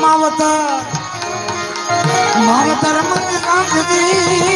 માવતર. માવતર મત રાખજે.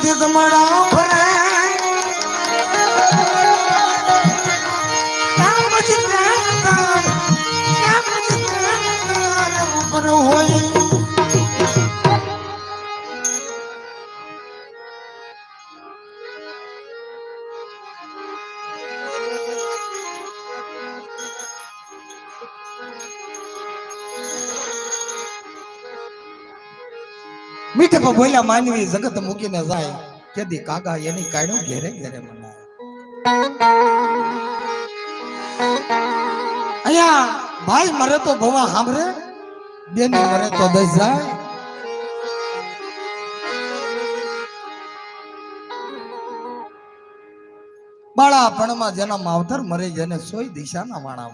માથે ગતિ મીઠે બોલ્યા, માનવી જગત મૂકીને જાય. કેદી કાગા એની કાઢ્યું, ઘેરે ઘેરે મનાય. અહીંયા ભાઈ મરે તો ભવા સાંભળે, બેની મરે તો દસ જાય. બાળાપણમાં જેના માવતર મરે, જેને સોય દિશાના વાણા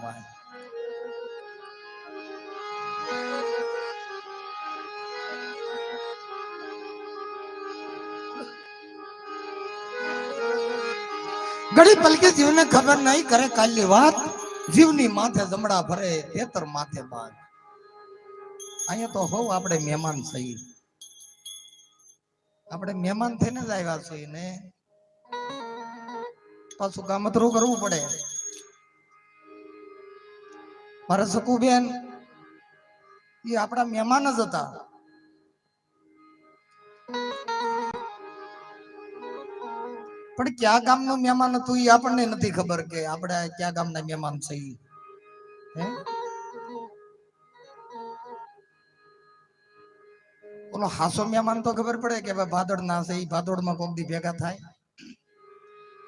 ઘડી પલકે જીવને ખબર નહીં કરે કાલની વાત, જીવની માથે જમડા ભરે તેતર માથે બાદ અહીંયા તો હોવ આપણે મહેમાન થઈ આપણે મહેમાન થઈને જ આવ્યા છીએ ને. પાછું કામતરું કરવું પડે. મારા સકુબેન એ આપણા મહેમાન જ હતા. પણ કયા ગામનું મહેમાન હતું એ આપણને નથી ખબર કે આપણે કયા ગામના મહેમાન છે ઈ. હે? ઓલો હાસો મહેમાન તો ખબર પડે કે ભાઈ ભાદોડ ના છે, ઈ ભાદોડમાં કોક દી ભેગા થાય.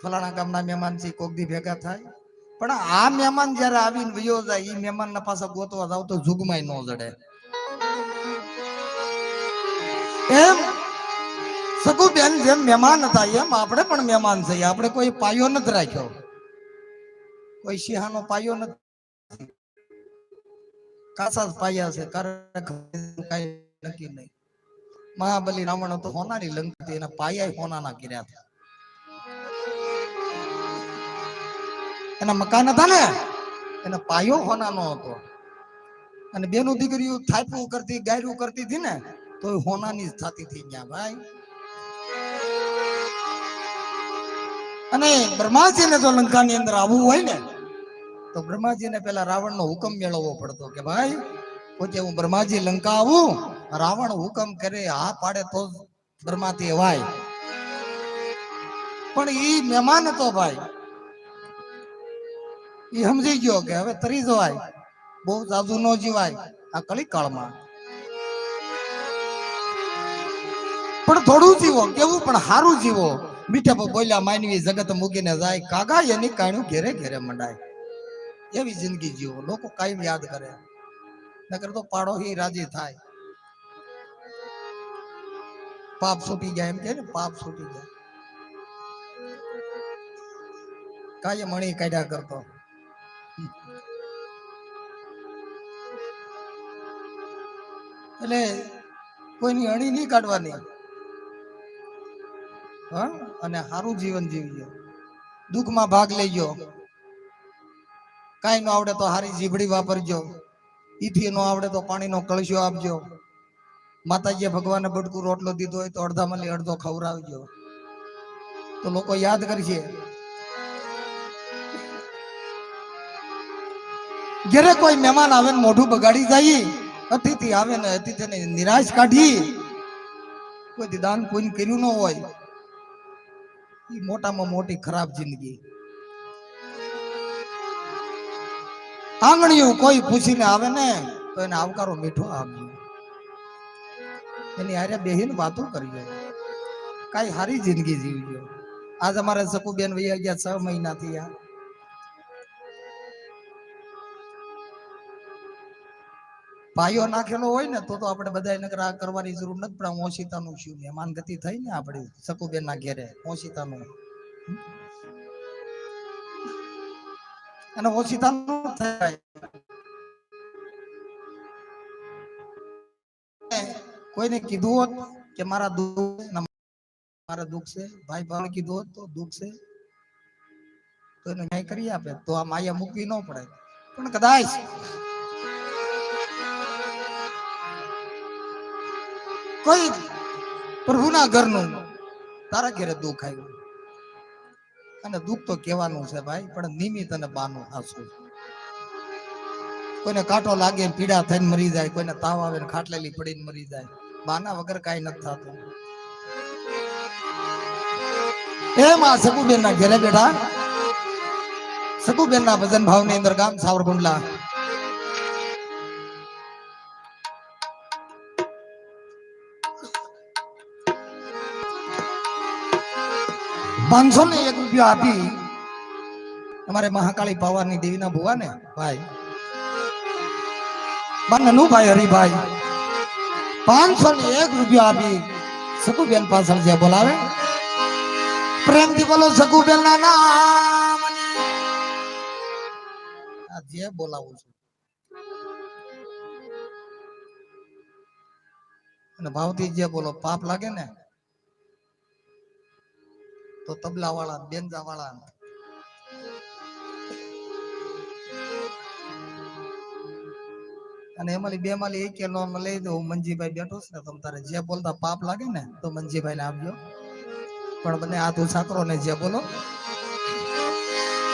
ફલાણા ગામના મહેમાન છે, ઈ કોક દી ભેગા થાય. પણ આ મહેમાન જયારે આવીને વયો જાય, ઈ મહેમાન ના પાસે ગોતવા જાવ તો જુગમાય ન જડે. એમ? સગુબેન જેમ મહેમાન હતા, એમ આપણે પણ મહેમાન થઈએ આપણે કોઈ પાયો નથી રાખ્યો. કોઈ સિંહાનો પાયો નથી. કાસા પાયા છે કઈ નક્કી નહીં. મહાબલી રાવણ હતો હોનારી લંકતી એના પાયા હોનાના કર્યા હતા. એના મકાન હતા ને, એના પાયો હોનાનો હતો. અને બેનું દીકરીઓ થાપું કરતી, ગાયરું કરતી હતી ને તો હોનાની જ થતી હતી ત્યાં, ભાઈ. અને બ્રહ્માજીને જો લંકાની અંદર આવવું હોય ને, તો બ્રહ્માજીને પેલા રાવણનો હુકમ મેળવવો પડતો કે ભાઈ, પોતે હું બ્રહ્માજી લંકા આવું, રાવણ હુકમ કરે, હા પાડે તો બ્રહ્માથી અવાય પણ ઈ મહેમાન હતો ભાઈ. ઈ સમજી ગયો કે હવે તરી જવાય, બહુ જાદુ નો જીવાય, આ કલી કાળમાં પણ થોડું જીવો, કેવું? પણ હારું જીવો. મીઠા બોલ્યા, માનવી જગત મૂકીને જાય, કાગા એની કાણું ઘેરે ઘેરે મંડાય. એવી જિંદગી જીવો, લોકો કાયમ યાદ કરે. નકર તો પાડોશી રાજી થાય. પાપ છૂટી જાય, એમ કે ને, પાપ છૂટી જાય. કાયમ મણી કાઢ્યા કરતો? એટલે કોઈની અણી નહીં કાઢવાની. હા? અને સારું જીવન જીવજો દુઃખમાં ભાગ લેજો કાંઈ ન આવડે તો સારી જીભડી વાપરજો. ઈથી ન આવડે તો પાણીનો કળશો આપજો. માતાજીએ ભગવાને બટકું રોટલો દીધો હોય તો અડધા મળી અડધો ખવડાવજો. તો લોકો યાદ કરશે. ઘરે કોઈ મહેમાન આવે ને મોઢું બગાડી જાય, અતિથિ આવે ને અતિથિને નિરાશ કાઢી. કોઈ દાન પૂન કર્યું ન હોય. એ મોટામાં મોટી ખરાબ જિંદગી. આંગણીઓ કોઈ પૂછીને આવે ને, તો એને આવકારો મીઠો આપજો. એની હારે બેહીને વાતો કરજો કાંઈ સારી જિંદગી જીવજો. આજ અમારે સકુબેન વૈયા ગયા છ મહિના થયા. પાયો નાખેલો હોય ને, તો તો આપણે બધા નકર આ કરવાની જરૂર નથી, પણ ઓશિતાનું શું મહેમાન ગતિ થઈ ને આપણે સકુબેન ના ઘેરે ઓશિતાનું અને ઓશિતાનું થાય. કોઈને કીધું હોત કે મારા દુઃખ મારા દુઃખ છે, ભાઈ ભાઈ કીધું હોત તો દુઃખ છે. તો એને ન્યાય કરી આપે, તો આ માયા મૂકવી ન પડે. પણ કદાચ કોઈ પ્રભુના ઘરનું તારા ઘેરે દુઃખ આવ્યું. અને દુઃખ તો કહેવાનું છે ભાઈ, પણ નિમિત્ત અને બાનું હાસું કોઈને કાંટો લાગે પીડા થઈને મરી જાય, કોઈને તાવ આવે ખાટલેલી પડીને મરી જાય. બાના વગર કાઈ નથી થતું. એમ આ સકુબેન ના ઘેરે બેઠા. સકુબેન ના ભજન ભાવની અંદર ગામ સાવરકુંડલા પાંચસો ને એક રૂપિયા આપી. અમારે મહાકાળી પાવાની દેવીના ભુવા ને ભાઈ ભાઈ હરિભાઈ, પાંચસો ને એક રૂપિયા આપી. સકુબેન પાછળ જે બોલાવે, પ્રેમથી બોલો સકુબેન ના નામ જે બોલાવું છું. અને ભાવથી જે બોલો, પાપ લાગે ને તો તબલા વાળા બેન્જા વાળા અને એમાંથી બે માલી એક લોન લઈ દઉં. મંજીભાઈ બેઠો છે ને તમે તારે જે બોલતા પાપ લાગે ને, તો મંજીભાઈ ને આપજો. પણ બંને હાથ ઉછા કરો ને જે બોલો.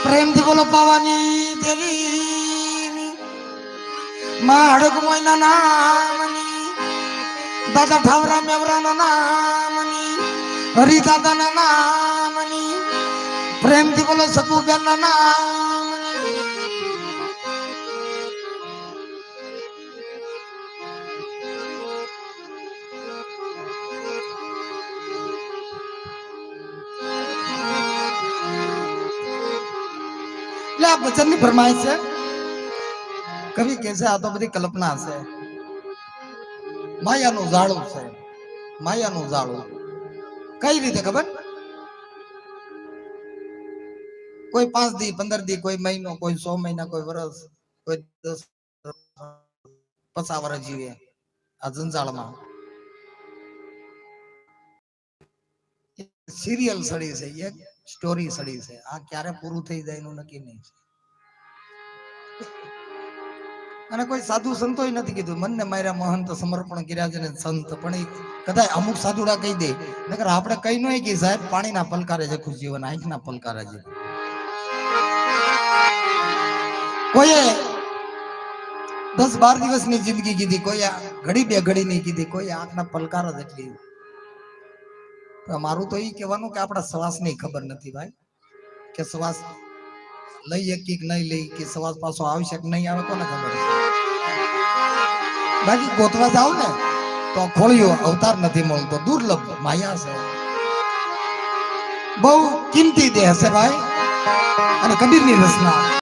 પ્રેમથી બોલો પાવાની દેવી. માડક મોયના નામની, દાદા ઠાવરા મેવરાના નામની, હરિદાદાના નામની પ્રેમથી બોલો સકુબેનના નામની એટલે આ ભજનની ફરમાઈશ છે કવિ કે છે આ તો બધી કલ્પના છે માયાનું ઝાડું છે માયાનું ઝાડું કઈ રીતે ખબર કોઈ પાંચ દી, પંદર દી, કોઈ મહિનો, કોઈ સો મહિના, કોઈ વર્ષ કોઈ દસ પચાસ વર્ષ જીવે આ જંજાળમાં. સિરિયલ સડી છે, એક સ્ટોરી સડી છે. આ ક્યારે પૂરું થઈ જાય એનું નક્કી નહીં અને કોઈ સાધુ સંતોય નથી કીધું, મનને માર્યા મહંત સમર્પણ કર્યા છે ને સંત. પણ કદાચ અમુક સાધુડા કહી દે, નકર આપણે કઈ નહીં કે સાહેબ, પાણીના પલકારે છે ખુશ જીવન, આંખના પલકારે છે કોઈએ દસ બાર દિવસની જિંદગી કીધી કોઈ ઘડી બે ઘડી નહીં કીધી કોઈ આંખના પલકાર જ એટલી. મારું તો એ કહેવાનું કે આપણા શ્વાસની ખબર નથી ભાઈ, કે શ્વાસ લઈ કે નહીં લઈ, કે શ્વાસ પાછો આવશે કે નહીં આવે કોને ખબર? બાકી ગોતવા જાવ ને, તો ખોળિયો અવતાર નથી મળતો, દુર્લભ, માયા છે. બહુ કિંમતી દેહ છે ભાઈ, અને કબીરની રચના.